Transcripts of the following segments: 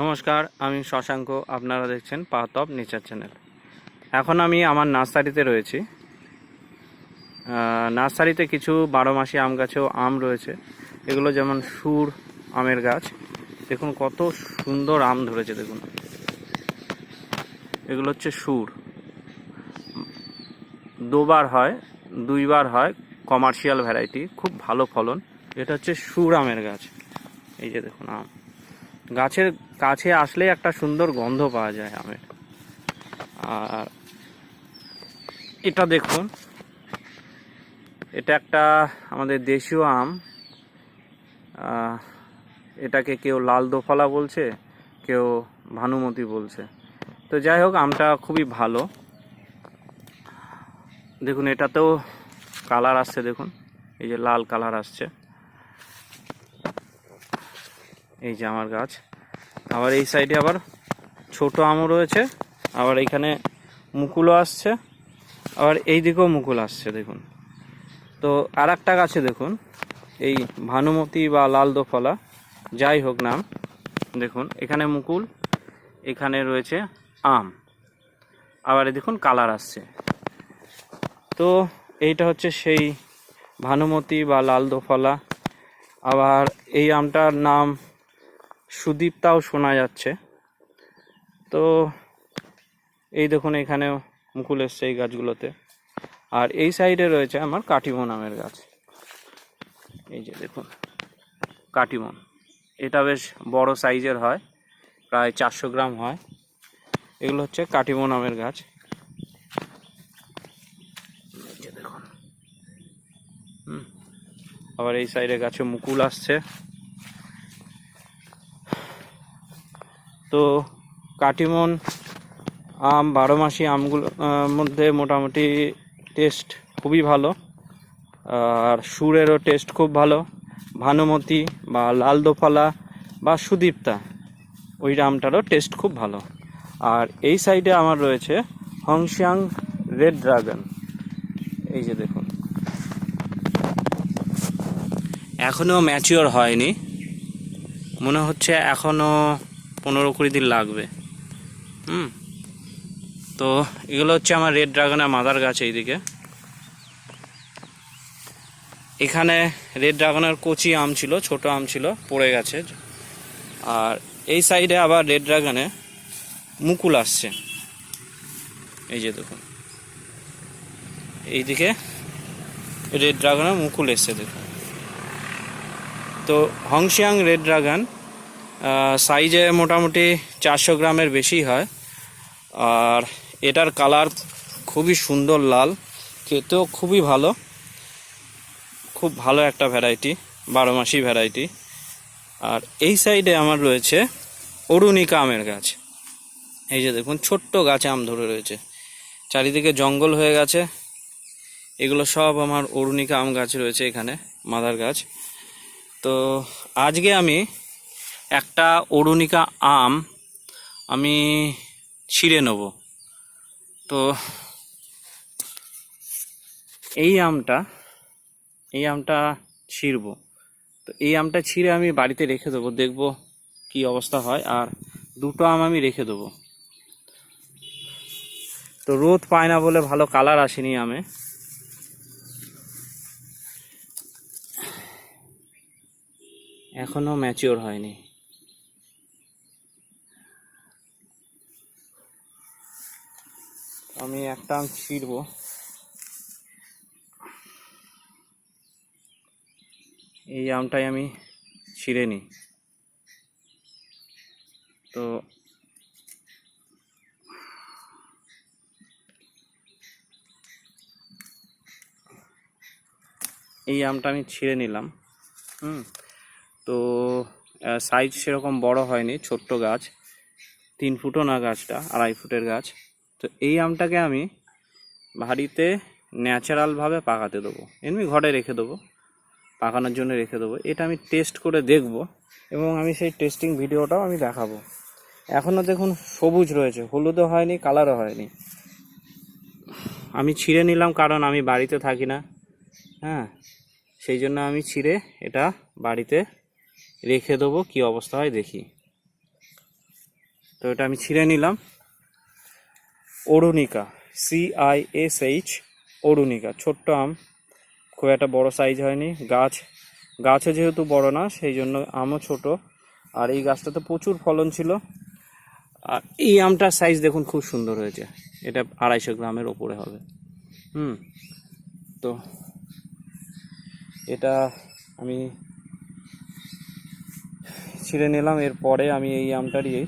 নমস্কার, আমি শশাঙ্ক, আপনারা দেখছেন অফ নেচার চ্যানেল। এখন আমি আমার নার্সারিতে রয়েছি। নার্সারিতে কিছু বারো মাসি আম গাছেও আম রয়েছে। এগুলো যেমন সুর আমের গাছ। দেখুন কত সুন্দর আম ধরেছে, দেখুন। এগুলো হচ্ছে সুর। দুবার হয়, দুইবার হয় কমার্শিয়াল ভ্যারাইটি খুব ভালো ফলন। এটা হচ্ছে সুর আমের গাছ। এই যে দেখুন আম। গাছের কাছে আসলে একটা সুন্দর গন্ধ পাওয়া যায় আমের। আর এটা দেখুন, এটা একটা আমাদের দেশীয় আম। এটাকে কেউ লাল দোফালা বলছে, কেউ ভানুমতি বলছে। তো যাই হোক, আমটা খুবই ভালো। দেখুন, এটাতেও কালার আসছে, দেখুন। এই যে লাল কালার আসছে। এই যে আমার গাছ। আবার এই সাইডে আবার ছোট আমও রয়েছে। আবার এইখানে মুকুলও আসছে। আবার এই দিকেও মুকুল আসছে, দেখুন। তো আর একটা গাছে দেখুন। এই ভানুমতি বা লাল দোফলা, যাই হোক নাম, দেখুন, এখানে মুকুল, এখানে রয়েছে আম। আবার দেখুন, কালার আসছে। তো এইটা হচ্ছে সেই ভানুমতি বা লাল দোফলা। আবার এই আমটার নাম সুদীপটাও শোনা যাচ্ছে। তো এই দেখুন এখানেও মুকুল এসছে এই গাছগুলোতে। আর এই সাইডে রয়েছে আমার কাটিমন আমের গাছ। এই যে দেখুন কাটিমন এটা বেশ বড় সাইজের হয়, প্রায় চারশো গ্রাম হয়। এগুলো হচ্ছে কাটিমন আমের গাছ। দেখুন আবার এই সাইডে গাছে মুকুল আসছে। তো কাটিমন, আম, বারো মাসি আমগুলো মধ্যে মোটামুটি টেস্ট খুবই ভালো। আর সুরেরও টেস্ট খুব ভালো। ভানুমতি বা লাল দোফালা বা সুদীপ্তা, ওই আমটারও টেস্ট খুব ভালো। আর এই সাইডে আমার রয়েছে হংশিয়াং রেড ড্রাগন। এই যে দেখুন। এখনও ম্যাচিওর হয়নি। মনে হচ্ছে এখনও পনেরো কুড়ি দিন লাগবে। হুম? তো এগুলো হচ্ছে আমার রেড ড্রাগনের মাদার গাছ এইদিকে। এখানে রেড ড্রাগনের কচি আম ছিল, ছোট আম ছিল, পড়ে গেছে। আর এই সাইডে আবার রেড ড্রাগনে মুকুল আসছে। এই যে দেখুন। এইদিকে রেড ড্রাগনের মুকুল এসছে, দেখুন। তো হংশিয়াং রেড ড্রাগন সাইজে মোটামুটি চারশো গ্রামের বেশি হয়। আর এটার কালার খুবই সুন্দর লাল, খেতেও খুবই ভালো। খুব ভালো একটা ভ্যারাইটি বারো মাসি ভ্যারাইটি আর এই সাইডে আমার রয়েছে অরুণিকা আমের গাছ। এই যে দেখুন, ছোট্ট গাছে আম ধরে রয়েছে। চারিদিকে জঙ্গল হয়ে গেছে। এগুলো সব আমার অরুণিকা আম গাছ রয়েছে এখানে, মাদার গাছ। তো আজকে আমি একটা অরুণিকা আম আমি ছিঁড়ে নেব। তো এই আমটা এই আমটা ছিঁড়বো। তো এই আমটা ছিঁড়ে আমি বাড়িতে রেখে দেবো, দেখব কি অবস্থা হয়। আর দুটো আম আমি রেখে দেবো। তো রোদ পায় না বলে ভালো কালার আসেনি আমে। এখনও ম্যাচিওর হয়নি। আমি একটা আম ছিঁড়বো। এই আমটাই আমি ছিঁড়ে নিই। তো এই আমটা আমি ছিঁড়ে নিলাম, হুম। তো সাইজ সেরকম বড় হয়নি, ছোট্ট গাছ, তিন ফুটও না গাছটা, আড়াই ফুটের গাছ। তো এই আমটাকে আমি বাড়িতে ন্যাচারালভাবে পাকাতে দেবো। এমনি ঘরে রেখে দেবো, পাকানোর জন্য রেখে দেবো। এটা আমি টেস্ট করে দেখব এবং আমি সেই টেস্টিং ভিডিওটাও আমি দেখাবো। এখনও দেখুন সবুজ রয়েছে, হলুদও হয়নি কালারও হয়নি। আমি ছিঁড়ে নিলাম কারণ আমি বাড়িতে থাকি না হ্যাঁ? সেই জন্য আমি ছিঁড়ে এটা বাড়িতে রেখে দেবো, কী অবস্থা হয় দেখি। তো এটা আমি ছিঁড়ে নিলাম। অরুণিকা এইচ অরুণিকা ছোট্ট আম, খুব একটা বড় সাইজ হয়নি। গাছ গাছও যেহেতু বড় না, সেই জন্য আমও ছোট। আর এই গাছটাতে প্রচুর ফলন ছিল। আর এই আমটার সাইজ দেখুন, খুব সুন্দর হয়েছে। এটা আড়াইশো গ্রামের ওপরে হবে। হুম, তো এটা আমি ছিঁড়ে নিলাম। এরপরে আমি এই আমটারই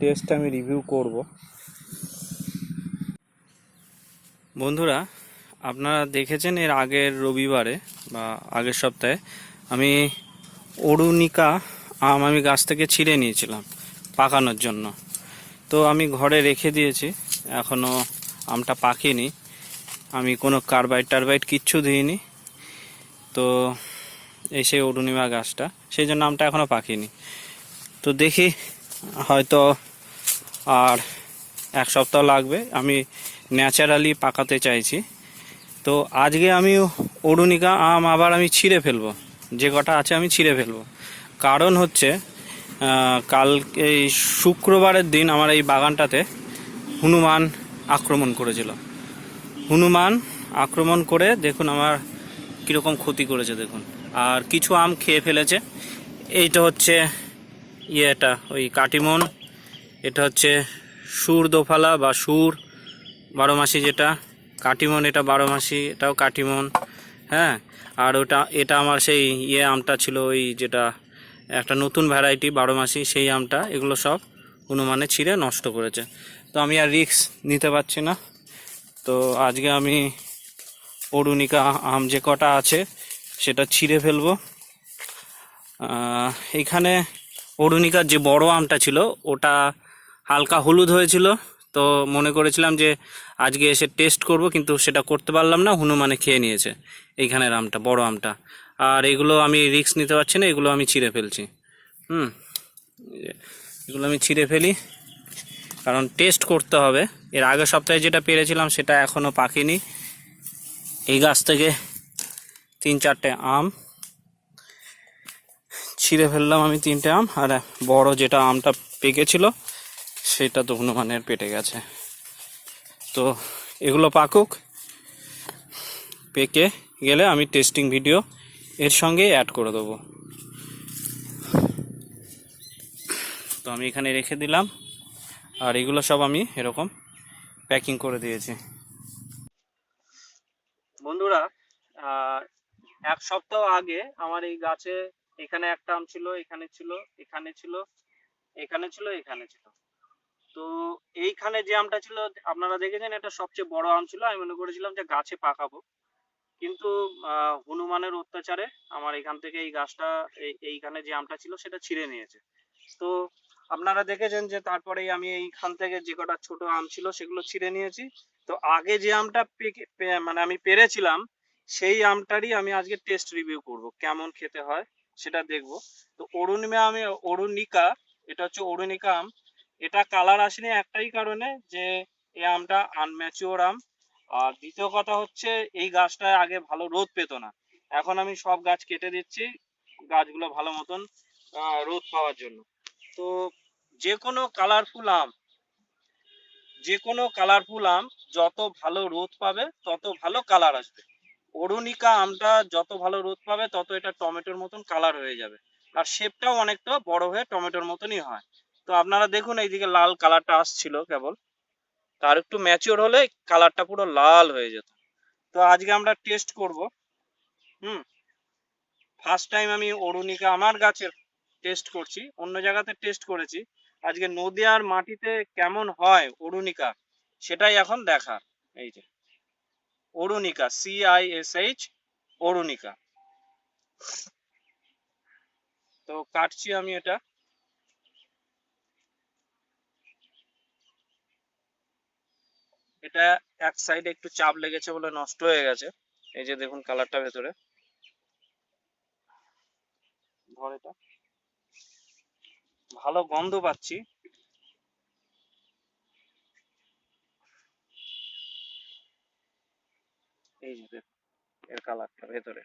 টেস্ট আমি রিভিউ করব। বন্ধুরা, আপনারা দেখেছেন এর আগের রবিবারে বা আগের সপ্তাহে আমি অরুণিকা আম আমি গাছ থেকে ছিঁড়ে নিয়েছিলাম পাকানোর জন্য। তো আমি ঘরে রেখে দিয়েছি এখনও আমটা পাকেনি। আমি কোনো কার্বাইড টারবাইড কিচ্ছু দিইনি। তো এই সেই অরুণিমা গাছটা, সেই জন্য আমটা এখনও পাকেনি। তো দেখি, হয়তো আর এক সপ্তাহ লাগবে। আমি ন্যাচারালি পাকাতে চাইছি। তো আজকে আমি অরুণিকা, আম আবার আমি ছিঁড়ে ফেলব। যে কটা আছে আমি ছিঁড়ে ফেলব। কারণ হচ্ছে কাল এই শুক্রবারের দিন আমার এই বাগানটাতে হনুমান আক্রমণ করেছিল। হনুমান আক্রমণ করে দেখুন আমার কীরকম ক্ষতি করেছে দেখুন। আর কিছু আম খেয়ে ফেলেছে। এইটা হচ্ছে ইয়েটা, ওই কাটিমন। এটা হচ্ছে সুর দোফালা বা সুর। বারো মাসি যেটা, কাটিমন এটা বারো মাসি, এটাও কাটিমন হ্যাঁ? আর ওটা, এটা আমার সেই ইয়ে আমটা ছিল ওই যেটা, একটা নতুন ভ্যারাইটি বারো মাসি, সেই আমটা, এগুলো সব হনুমানে ছিঁড়ে নষ্ট করেছে। তো আমি আর রিস্ক নিতে পারছি না। তো আজকে আমি অরুণিকা আম যে কটা আছে, সেটা ছিঁড়ে ফেলব। এখানে অরুণিকার যে বড় আমটা ছিল, ওটা হালকা হলুদ হয়েছিল। তো মনে করেছিলাম যে আজকে এসে টেস্ট করব, কিন্তু সেটা করতে পারলাম না, হনুমানে খেয়ে নিয়েছে। এইখানের আমটা বড় আমটা। আর এগুলো আমি রিস্ক নিতে পারছি না, এগুলো আমি ছিঁড়ে ফেলছি। হুম এগুলো আমি ছিঁড়ে ফেলি। কারণ টেস্ট করতে হবে। এর আগের সপ্তাহে যেটা পেরেছিলাম, সেটা এখনও পাকেনি। এই গাছ থেকে তিন চারটে আম। ছিঁড়ে ফেললাম আমি তিনটে আম। আর বড় যেটা আমটা পেকেছিল সেটা তো হনুমানের পেটে গেছে। তো এগুলো পাকুক। পেকে গেলে আমি টেস্টিং ভিডিও এর সঙ্গে অ্যাড করে দেবো। তো আমি এখানে রেখে দিলাম। আর এগুলো সব আমি এরকম প্যাকিং করে দিয়েছি। বন্ধুরা এক সপ্তাহ আগে আমার এই গাছে এখানে একটা আম ছিল, এখানে ছিল এখানে ছিল এখানে ছিল এখানে ছিল। তো এইখানে যে আমটা ছিল, আপনারা দেখেছেন এটা সবচেয়ে বড় আম ছিল। আমি মনে করেছিলাম যে গাছে পাকাবো। কিন্তু হনুমানের অত্যাচারে আমার এখান থেকে এই গাছটা এইখানে যে আমটা ছিল সেটা ছিঁড়ে নিয়েছে। তো আপনারা দেখেছেন যে তারপরে আমি এইখান থেকে যে কটা ছোট আম ছিল সেগুলো ছিঁড়ে নিয়েছি। তো আগে যে আমটা মানে আমি পেরেছিলাম, সেই আমটারই আমি আজকে টেস্ট রিভিউ করব। কেমন খেতে হয় সেটা দেখব। তো অরুণিমা আমি, অরুণিকা, এটা হচ্ছে অরুণিকা আম। এটা কালার আসেনি একটাই কারণে যে এই আমটা আনম্যাচিওর আম। আর দ্বিতীয় কথা হচ্ছে, এই গাছটায় আগে ভালো রোদ পেত না। এখন আমি সব গাছ কেটে দিচ্ছি, গাছগুলো ভালো মতন রোদ পাওয়ার জন্য। তো যে কোনো কালারফুল আম যে কোনো কালারফুল আম যত ভালো রোদ পাবে, তত ভালো কালার আসবে। অরুণিকা আমটা যত ভালো রোদ পাবে, তত এটা টমেটোর মতন কালার হয়ে যাবে। আর শেপটাও অনেকটা বড় হয়ে টমেটোর মতনই হয়। তো আপনারা দেখুন এইদিকে লাল কালারটা আসছিল কেবল। তার একটু ম্যাচিওর হলে কালারটা পুরো লাল হয়ে যেত। তো আজকে আমরা টেস্ট করব। হুম? ফার্স্ট টাইম আমি অরুণিকা আমার গাছের টেস্ট করছি, অন্য জায়গাতে টেস্ট করেছি। আজকে নদিয়ার মাটিতে কেমন হয় অরুণিকা সেটাই এখন দেখা এই যে, Arunika C I S H Arunika. তো কাটছি আমি এটা। এটা এক সাইডে একটু চাপ লেগেছে বলে নষ্ট হয়ে গেছে। এই যে দেখুন কালারটা ভেতরে। ধর এটা। ভালো গন্ধ পাচ্ছি। এই যে দেখুন এর কালারটা ভেতরে।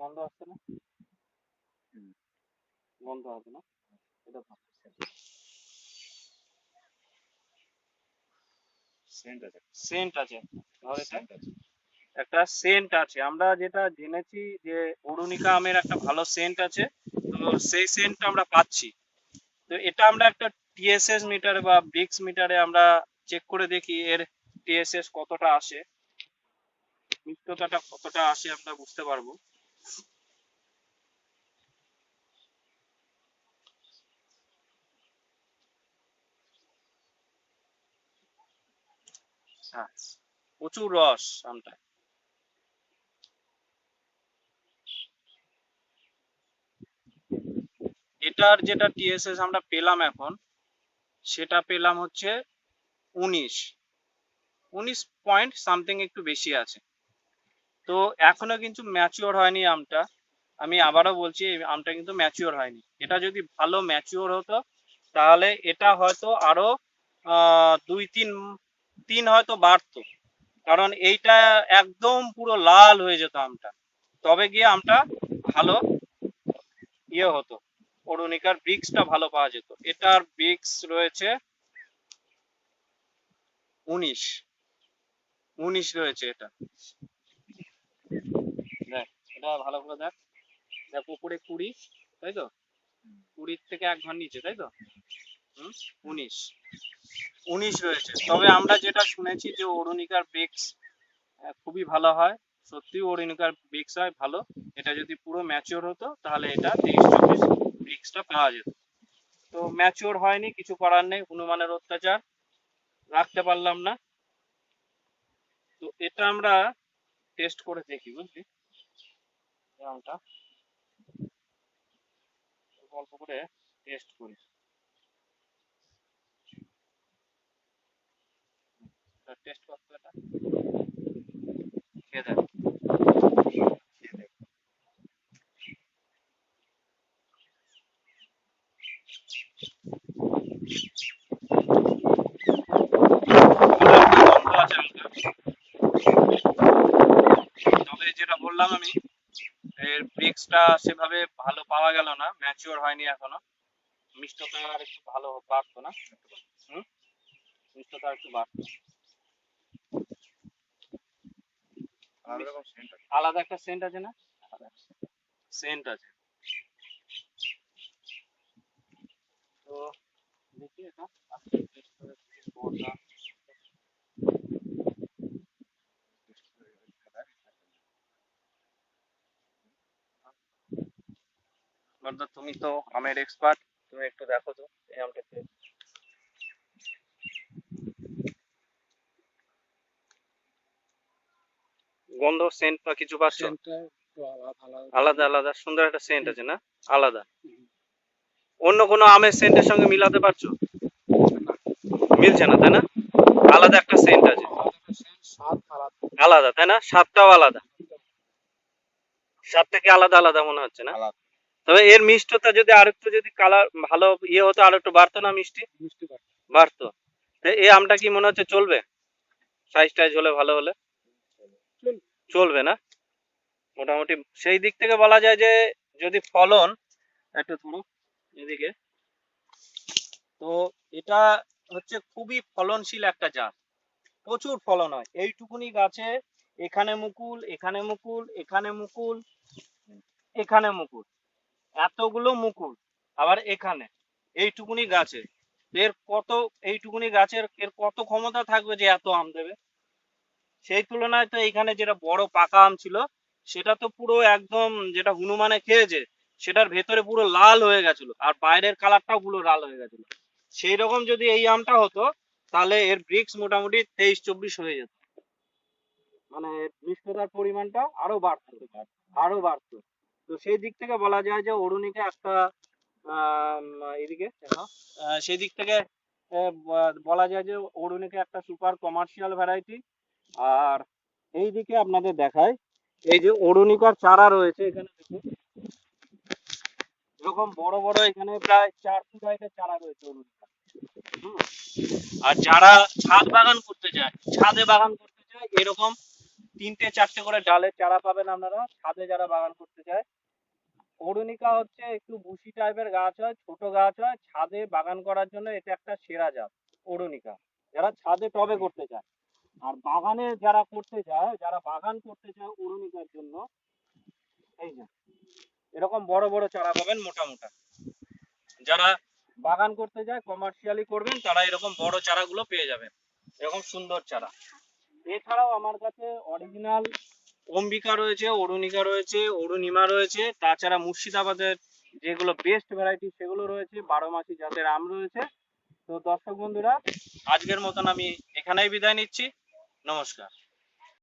গন্ধ আসছে না? গন্ধ হবে না? এটা সেন্ট আছে। সেন্ট আছে। সেন্ট আছে। একটা সেন্ট আছে। আমরা যেটা জেনেছি যে অরুণিকা আমের একটা ভালো সেন্ট আছে তো সেই সেন্টটা আমরা পাচ্ছি। তো এটা আমরা একটা টিএসএস মিটার বা ব্রিক্স মিটারে আমরা চেক করে দেখি এর টিএসএস কতটা আসে। মিষ্টতাটা কতটা আসে আমরা বুঝতে পারব। প্রচুর রস আমটা এটার যেটা টিএসএস আমরা পেলাম এখন, সেটা পেলাম হচ্ছে উনিশ। উনিশ পয়েন্ট সামথিং একটু বেশি আছে। তো এখনও কিন্তু ম্যাচিওর হয়নি আমটা। আমি আবারও বলছি আমটা কিন্তু ম্যাচিওর হয়নি। এটা যদি ভালো ম্যাচিওর হতো, তাহলে এটা হয়তো আরও দুই, তিন তিন হয়তো বাড়তো। কারণ এইটা একদম পুরো লাল হয়ে যেত আমটা। তবে গিয়ে আমটা ভালো ইয়ে হতো। অরুণিকার ব্রিক্সটা ভালো পাওয়া যেত। এটার ব্রিক্স রয়েছে উনিশ। উনিশ রয়েছে এটা। দেখ, এটা ভালো করে দেখ। দেখ, উপরে কুড়ি, তাই তো? কুড়ির থেকে এক ঘর নিচে, তাই তো? হুম, উনিশ। উনিশ রয়েছে। তবে আমরা যেটা শুনেছি যে অরুণিকার ব্রিক্স খুবই ভালো হয়। সত্যি অরুণিকার ব্রিক্স হয় ভালো। এটা যদি পুরো ম্যাচিওর হতো, তাহলে এটা তেইশ চব্বিশ ব্রিক্সটা পাওয়া যেত। তো ম্যাচিওর হয়নি, কিছু করার নেই, হনুমানের অত্যাচার, রাখতে পারলাম না। তো এটা আমরা টেস্ট করে দেখি, বুঝলি? আমটা অল্প করে টেস্ট করি। টেস্ট করতে এটা খেয়ে দেখ যেটা বললাম আমি, এর ব্রিক্সটা সেভাবে ভালো পাওয়া গেল না ম্যাচিওর হয়নি এখনও। মিষ্টতা আর একটু ভালো বাড়তো না। হুম? মিষ্টতা একটু বাড়তো। আলাদা একটা সেন্ট আছে। না? সেন্ট আছে। তো দেখি এটা। বর্দা তুমি তো আমের এক্সপার্ট তুমি একটু দেখো তো এই আমটা গন্ধ সেন্ট বা কিছু পাচ্ছ? আলাদা আলাদা। সুন্দর একটা সেন্ট আছে না? আলাদা। অন্য কোনো আমের সেন্টের সঙ্গে মিলাতে পারছ? মিলছে না তাই না? আলাদা একটা সেন্ট আছে। আলাদা তাই না? স্বাদটাও আলাদা। স্বাদটা কি আলাদা আলাদা মনে হচ্ছে না? তবে এর মিষ্টতা যদি আরেকটু যদি কালার ভালো ইয়ে হতো আরেকটু বাড়তো না মিষ্টি? বাড়তো। এই আমটা কি মনে হচ্ছে চলবে? সাইজ টাইজ হলে ভালো হলে? চলবে না। মোটামুটি সেই দিক থেকে বলা যায় যে, যদি ফলন একটু ধরো এদিকে, তো এটা হচ্ছে খুবই ফলনশীল একটা জাত। প্রচুর ফলন হয়। এইটুকুনি গাছে এখানে মুকুল এখানে মুকুল এখানে মুকুল এখানে মুকুল। এতগুলো মুকুল, আবার এখানে। এইটুকুনি গাছে। এর কত, এইটুকুনি গাছের এর কত ক্ষমতা থাকবে যে এত আম দেবে? সেই তুলনায় তো এইখানে যেটা বড় পাকা আম ছিল, সেটা তো পুরো একদম যেটা হনুমানে খেয়েছে, সেটার ভেতরে পুরো লাল হয়ে গেছিল, আর বাইরের কালারটাও পুরো লাল হয়ে গেছিল। সেই রকম যদি এই আমটা হতো, তাহলে এর ব্রিক্স মোটামুটি তেইশ চব্বিশ হয়ে যেত। মানে মিষ্টতার পরিমাণটা আরও বাড়তো আরও বাড়তো। তো সেই দিক থেকে বলা যায় যে অরুণিকা একটা এদিকে সেই দিক থেকে বলা যায় যে অরুণিকা একটা সুপার কমার্শিয়াল ভ্যারাইটি আর এই দিকে আপনাদের দেখায় এই যে অরুণিকার চারা রয়েছে এখানে দেখুন। এরকম বড় বড় এখানে প্রায় চার ফুট হাইটের চারা রয়েছে অরুণিকা আর যারা ছাদ বাগান করতে চায় ছাদে বাগান করতে চায় এরকম তিনটে চারটে করে ডালের চারা পাবেন আপনারা, ছাদে যারা বাগান করতে চায় অরুণিকা হচ্ছে একটু বুশি টাইপের গাছ হয়, ছোট গাছ হয়, ছাদে বাগান করার জন্য এটা একটা সেরা জাত, অরুণিকা। যারা ছাদে টবে করতে চায় আর বাগানে যারা করতে চায় যারা বাগান করতে চায় অরুণিকার জন্য, এই যে, এরকম বড় বড় চারা পাবেন মোটা মোটা। যারা বাগান করতে যায় কমার্শিয়ালি করবেন, তারা এরকম বড় চারাগুলো পেয়ে যাবেন। এরকম সুন্দর চারা। এছাড়াও আমার কাছে অরিজিনাল অম্বিকা রয়েছে, অরুণিকা রয়েছে, অরুণিমা রয়েছে, তাছাড়া মুর্শিদাবাদের যেগুলো বেস্ট ভ্যারাইটি সেগুলো রয়েছে, বারো মাসি জাতের আম রয়েছে। তো দর্শক বন্ধুরা, আজকের মতন আমি এখানেই বিদায় নিচ্ছি। নমস্কার